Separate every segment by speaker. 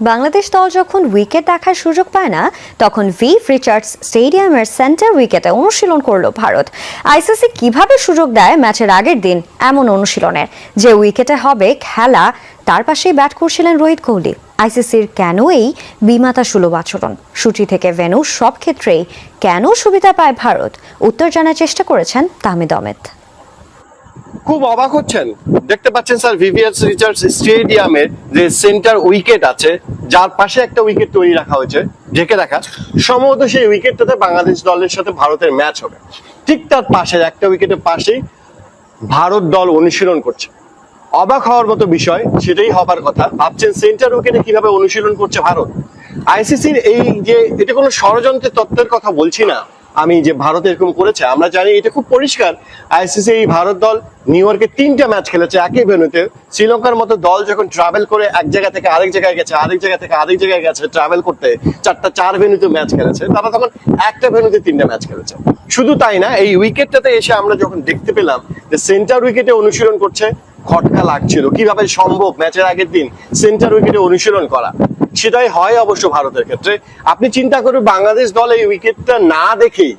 Speaker 1: বাংলাদেশ দল যখন উইকেট দেখার সুযোগ পায় না, তখন ভি রিচার্ডস স্টেডিয়ামের সেন্টার উইকেটে অনুশীলন করল ভারত। আইসিসি কীভাবে সুযোগ দেয় ম্যাচের আগের দিন? এমন অনুশীলনের। যে উইকেটে হবে খেলা, তার পাশেই ব্যাট করছিলেন রোহিত কোহলি। আইসিসির কেন এই বিমাতা সুলভ আচরণ? সূচি থেকে ভেনু সব ক্ষেত্রেই কেন সুবিধা পায় ভারত? উত্তর জানার চেষ্টা করেছেন তাহমিদ অমিত
Speaker 2: খুব অবাক হচ্ছেন। দেখতে পাচ্ছেন স্যার, ভিভিএস রিচার্ডস স্টেডিয়ামের যে সেন্টার উইকেট আছে, যার পাশে একটা উইকেট তৈরি রাখা হয়েছে ঢেকে রাখা সম্ভবত সেই উইকেটটাতে বাংলাদেশ দলের সাথে ভারতের ম্যাচ হবে। ঠিক তার পাশে, একটা উইকেটের পাশেই ভারত দল অনুশীলন করছে। অবাক হওয়ার মতো বিষয়, সেটাই হবার কথা। ভাবছেন সেন্টার উইকেটে কীভাবে অনুশীলন করছে ভারত? আইসিসির এই যে, এটা কোনো ষড়যন্ত্রের তত্ত্বের কথা বলছি না। আমি যে ভারত এরকম করেছে, আমরা জানি এটা খুব পরিষ্কার। আইসিসি এই ভারত দল নিউ ইয়র্কে তিনটা ম্যাচ খেলেছে একই ভেনুতে শ্রীলঙ্কার মতো দল যখন ট্রাভেল করে এক জায়গা থেকে আরেক জায়গায় গেছে, আরেক জায়গা থেকে আরেক জায়গায় গেছে ট্রাভেল করতে, চারটা, চার ভেনুতে ম্যাচ খেলেছে। তারা তখন একটা ভেনুতে তিনটা ম্যাচ খেলেছে। শুধু তাই না, এই উইকেটটাতে এসে আমরা যখন দেখতে পেলাম যে সেন্টার উইকেটে অনুশীলন করছে, খটকা লাগছিল। কীভাবে সম্ভব ম্যাচের আগের দিন সেন্টার উইকেটে অনুশীলন করা? সেটাই হয় অবশ্য ভারতের ক্ষেত্রে। আপনি চিন্তা করুন, বাংলাদেশ দল এই উইকেটটা না দেখেই,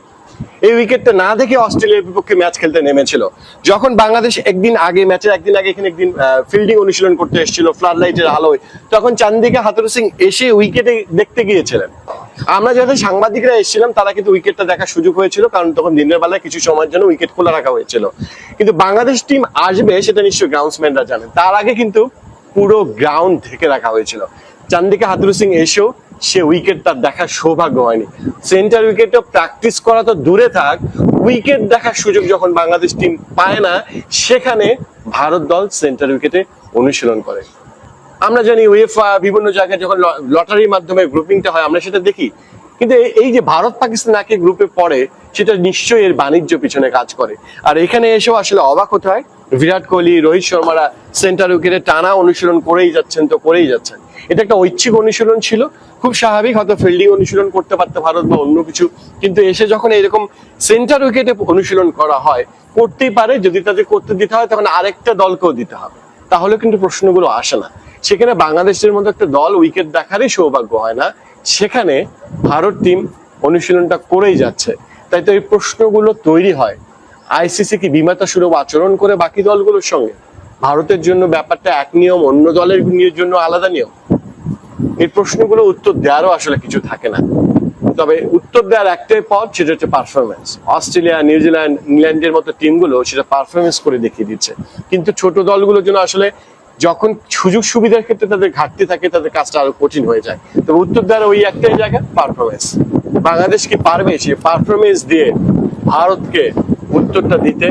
Speaker 2: এই উইকেটটা না দেখে অস্ট্রেলিয়ার বিপক্ষে ম্যাচ খেলতে নেমেছিল। যখন বাংলাদেশ একদিন আগে ম্যাচের একদিন আগে এখানে একদিন ফিল্ডিং অনুশীলন করতে এসেছিল ফ্লাড লাইটের আলোয়, তখন চান্দিকা হাতুরু সিং এসে উইকেটে দেখতে গিয়েছিলেন। আমরা যাদের সাংবাদিকরা এসেছিলাম, তারা কিন্তু উইকেটটা দেখার সুযোগ হয়েছিল, কারণ তখন দিনের বেলায় কিছু সময়ের জন্য উইকেট খোলা রাখা হয়েছিল। কিন্তু বাংলাদেশ টিম আসবে, সেটা নিশ্চয়ই গ্রাউন্ডসম্যানরা জানেন। তার আগে কিন্তু পুরো গ্রাউন্ড ঢেকে রাখা হয়েছিল। চান্দিকা হাতুরু সিং এসেও সে উইকেট তার দেখার সৌভাগ্য হয়নি। সেন্টার উইকেটও প্র্যাকটিস করা তো দূরে থাক উইকেট দেখার সুযোগ যখন বাংলাদেশ টিম পায় না, সেখানে ভারত দল সেন্টার উইকেটে অনুশীলন করে। আমরা জানি উয়েফা বিভিন্ন জায়গায় যখন লটারির মাধ্যমে গ্রুপিংটা হয়, আমরা সেটা দেখি। কিন্তু এই যে ভারত পাকিস্তান একে গ্রুপে পড়ে, সেটা নিশ্চয়ই এর বাণিজ্য পিছনে কাজ করে। আর এখানে এসেও আসলে অবাক হতে হয় বিরাট কোহলি, রোহিত শর্মারা সেন্টার উইকেটে টানা অনুশীলন করেই যাচ্ছেন তো করেই যাচ্ছেন। এটা একটা ঐচ্ছিক অনুশীলন ছিল। খুব স্বাভাবিক হয়তো ফিল্ডিং অনুশীলন করতে পারতো ভারত বা অন্য কিছু, কিন্তু এসে যখন এরকম সেন্টার উইকেটে অনুশীলন করা হয়, করতেই পারে, যদি তাদের করতে দিতে হয়, তখন আরেকটা দলকেও দিতে হবে। তাহলে কিন্তু প্রশ্নগুলো আসে না। সেখানে বাংলাদেশের মতো একটা দল উইকেট দেখারই সৌভাগ্য হয় না। সেখানে ভারত টিম অনুশীলনটা করেই যাচ্ছে। তাই তো এই প্রশ্নগুলো তৈরি হয়। আইসিসি কি বিমাতা সুলভ আচরণ করে বাকি দলগুলোর সঙ্গে? ভারতের জন্য ব্যাপারটা এক নিয়ম, অন্য দলের জন্য আলাদা নিয়ম? এই প্রশ্নগুলো উত্তর দেওয়ারও আসলে কিছু থাকে না। তবে উত্তর দেওয়ার একটাই পথ, সেটা হচ্ছে পারফরমেন্স অস্ট্রেলিয়া নিউজিল্যান্ড ইংল্যান্ডের মতো টিমগুলো সেটা পারফরমেন্স করে দেখিয়ে দিচ্ছে। কিন্তু ছোট দলগুলোর জন্য আসলে যখন সুযোগ সুবিধার ক্ষেত্রে তাদের ঘাটতি থাকে, তাদের কাজটা আরও কঠিন হয়ে যায়। তবে উত্তর দেওয়ার ওই একটাই জায়গা পারফরমেন্স বাংলাদেশ কি পারবে সে পারফরমেন্স দিয়ে ভারতকে উত্তরটা দিতে